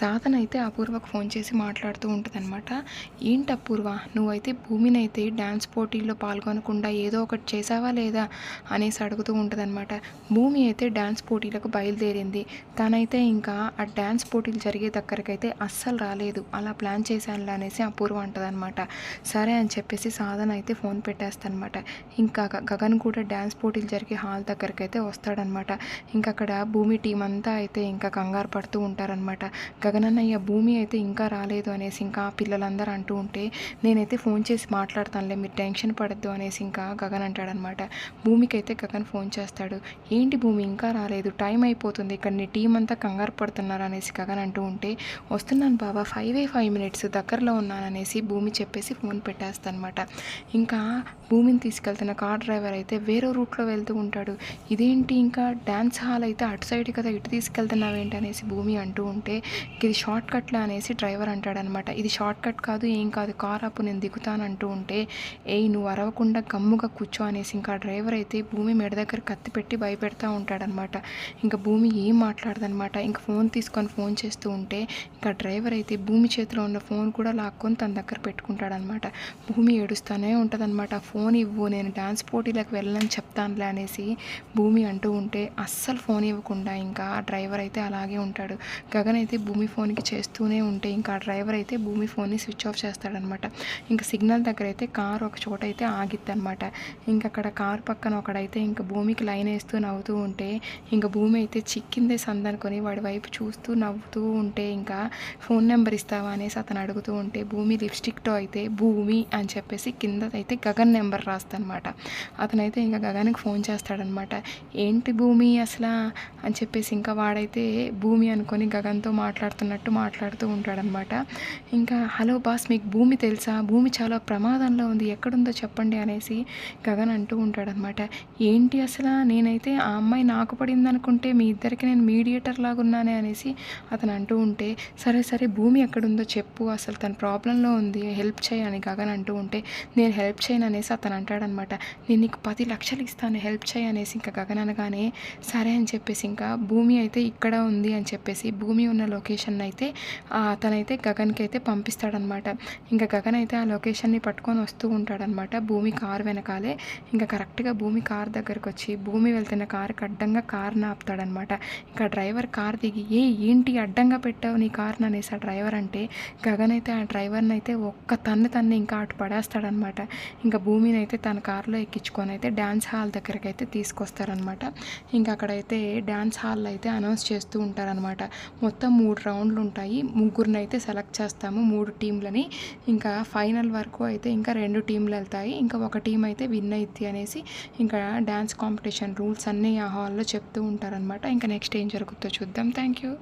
సాధన అయితే అపూర్వకు ఫోన్ చేసి మాట్లాడుతూ ఉంటుందన్నమాట. ఏంటి అపూర్వ? నువ్వైతే భూమిని అయితే డ్యాన్స్ పోటీల్లో పాల్గొనకుండా ఏదో ఒకటి చేసావా లేదా అనేసి అడుగుతూ ఉంటుందన్నమాట. భూమి అయితే డ్యాన్స్ పోటీలకు బయలుదేరింది. తనైతే ఇంకా ఆ డ్యాన్స్ పోటీలు జరిగే దగ్గరకైతే అస్సలు రాలేదు. అలా ప్లాన్ చేశానులే అనేసి అపూర్వ అంటదనమాట సరే అని చెప్పేసి సాధన అయితే ఫోన్ పెట్టేస్తానమాట ఇంకా గగన్ కూడా డ్యాన్స్ పోటీలు జరిగే హాల్ దగ్గరకైతే వస్తాడనమాట ఇంకా అక్కడ భూమి టీం అంతా అయితే ఇంకా కంగారు పడుతూ ఉంటారనమాట గగనన్నయ్య భూమి అయితే ఇంకా రాలేదు అనేసి ఇంకా పిల్లలందరూ అంటూ ఉంటే నేనైతే ఫోన్ చేసి మాట్లాడతానులే మీరు టెన్షన్ పడద్దు అనేసి ఇంకా గగన్ అంటాడనమాట. భూమికి అయితే గగన్ ఫోన్ చేస్తాడు. ఏంటి భూమి ఇంకా రాలేదు? టైం అయిపోతుంది. ఇక్కడ నీ టీం అంతా కంగారు పడుతున్నారు అనేసి గగన్ అంటూ ఉంటే వస్తున్నాను బాబా ఫైవ్ ఏ ఫైవ్ మినిట్స్ దగ్గరలో ఉన్నాను అనేసి భూమి చెప్పేసి ఫోన్ పెట్టేస్తానమాట ఇంకా భూమిని తీసుకెళ్తున్న కార్ డ్రైవర్ అయితే వేరే రూట్లో వెళ్తూ ఉంటాడు. ఇదేంటి ఇంకా? డ్యాన్స్ హాల్ అయితే అటు సైడ్ కదా ఇటు తీసుకెళ్తున్నావేంటి అనేసి భూమి అంటూ ఉంటే ఇది షార్ట్ కట్లే అనేసి డ్రైవర్ అంటాడనమాట. ఇది షార్ట్ కట్ కాదు ఏం కాదు కార్ అప్పు నేను దిగుతాను అంటూ ఉంటే ఏయ్ నువ్వు అరవకుండా గమ్ముగా కూర్చో అనేసి ఇంకా డ్రైవర్ అయితే భూమి మెడ దగ్గర కత్తి పెట్టి భయపెడతా ఉంటాడనమాట. ఇంకా భూమి ఏం మాట్లాడదనమాట. ఇంకా ఫోన్ తీసుకొని ఫోన్ చేస్తూ ఉంటే ఇంకా డ్రైవర్ అయితే భూమి చేతిలో ఉన్న ఫోన్ కూడా లాక్కొని తన దగ్గర పెట్టుకుంటాడనమాట. భూమి ఏడుస్తూనే ఉంటుందన్నమాట ఫోన్ ఇవ్వు నేను డ్యాన్స్ పోటీలకు వెళ్ళని చెప్తానులే అనేసి భూమి అంటూ ఉంటే అస్సలు ఫోన్ ఇవ్వకుండా ఇంకా ఆ డ్రైవర్ అయితే అలాగే ఉంటాడు. గగన్ అయితే భూమి భూమి ఫోన్కి చేస్తూనే ఉంటే ఇంకా ఆ డ్రైవర్ అయితే భూమి ఫోన్ని స్విచ్ ఆఫ్ చేస్తాడనమాట. ఇంకా సిగ్నల్ దగ్గర అయితే కార్ ఒక చోట అయితే ఆగిద్ది అనమాట ఇంకా అక్కడ కార్ పక్కన ఒకడైతే ఇంకా భూమికి లైన్ వేస్తూ నవ్వుతూ ఉంటే ఇంకా భూమి అయితే చిక్కిందే సందనుకొని వాడి వైపు చూస్తూ నవ్వుతూ ఉంటే ఇంకా ఫోన్ నెంబర్ ఇస్తావా అనేసి అతను అడుగుతూ ఉంటే భూమి లిప్స్టిక్తో అయితే భూమి అని చెప్పేసి కింద అయితే గగన్ నెంబర్ రాస్తానమాట. అతనైతే ఇంకా గగన్కి ఫోన్ చేస్తాడనమాట. ఏంటి భూమి అసలు? అని చెప్పేసి ఇంకా వాడైతే భూమి అనుకొని గగన్తో మాట్లాడుతున్నట్టు మాట్లాడుతూ ఉంటాడనమాట. ఇంకా హలో బాస్ మీకు భూమి తెలుసా? భూమి చాలా ప్రమాదంలో ఉంది. ఎక్కడుందో చెప్పండి అనేసి గగన్ అంటూ ఉంటాడనమాట. ఏంటి అసలు? నేనైతే ఆ అమ్మాయి నాకు పడింది అనుకుంటే మీ ఇద్దరికి నేను మీడియేటర్ లాగా ఉన్నానే అనేసి అతను అంటూ ఉంటే సరే సరే భూమి ఎక్కడుందో చెప్పు. అసలు తన ప్రాబ్లంలో ఉంది. హెల్ప్ చేయని గగన్ అంటూ ఉంటే నేను హెల్ప్ చేయను అనేసి అతను అంటాడనమాట. నేను నీకు పది లక్షలు ఇస్తాను. హెల్ప్ చేయి అనేసి ఇంకా గగన్ అనగానే సరే అని చెప్పేసి ఇంకా భూమి అయితే ఇక్కడ ఉంది అని చెప్పేసి భూమి ఉన్న లొకేషన్ అయితే అతనైతే గగన్కి అయితే పంపిస్తాడనమాట. ఇంకా గగన్ అయితే ఆ లొకేషన్ని పట్టుకొని వస్తూ ఉంటాడనమాట భూమి కార్ వెనకాలే. ఇంకా కరెక్ట్గా భూమి కార్ దగ్గరకు వచ్చి భూమి వెళ్తున్న కారుకి అడ్డంగా కార్ని ఆపుతాడనమాట ఇంకా డ్రైవర్ కార్ దిగి ఏ ఏంటి అడ్డంగా పెట్టావు నీ కార్ని? అనేసి ఆ డ్రైవర్ అంటే గగన్ అయితే ఆ డ్రైవర్ని అయితే ఒక్క తన్ను తన్ని ఇంకా అటు పడేస్తాడనమాట. ఇంకా భూమిని అయితే తన కారులో ఎక్కించుకొని అయితే డ్యాన్స్ హాల్ దగ్గరికి అయితే తీసుకొస్తారనమాట. ఇంకా అక్కడైతే డ్యాన్స్ హాల్లో అయితే అనౌన్స్ చేస్తూ ఉంటారనమాట. మొత్తం మూడు రౌండ్లు ఉంటాయి. ముగ్గురిని అయితే సెలెక్ట్ చేస్తాము మూడు టీంలని. ఇంకా ఫైనల్ వరకు అయితే ఇంకా రెండు టీంలు వెళ్తాయి. ఇంకా ఒక టీం అయితే విన్ అయింది అనేసి ఇంకా డ్యాన్స్ కాంపిటీషన్ రూల్స్ అన్నీ ఆ హాల్లో చెప్తూ ఉంటారనమాట ఇంకా నెక్స్ట్ ఏం జరుగుతుందో చూద్దాం. Thank you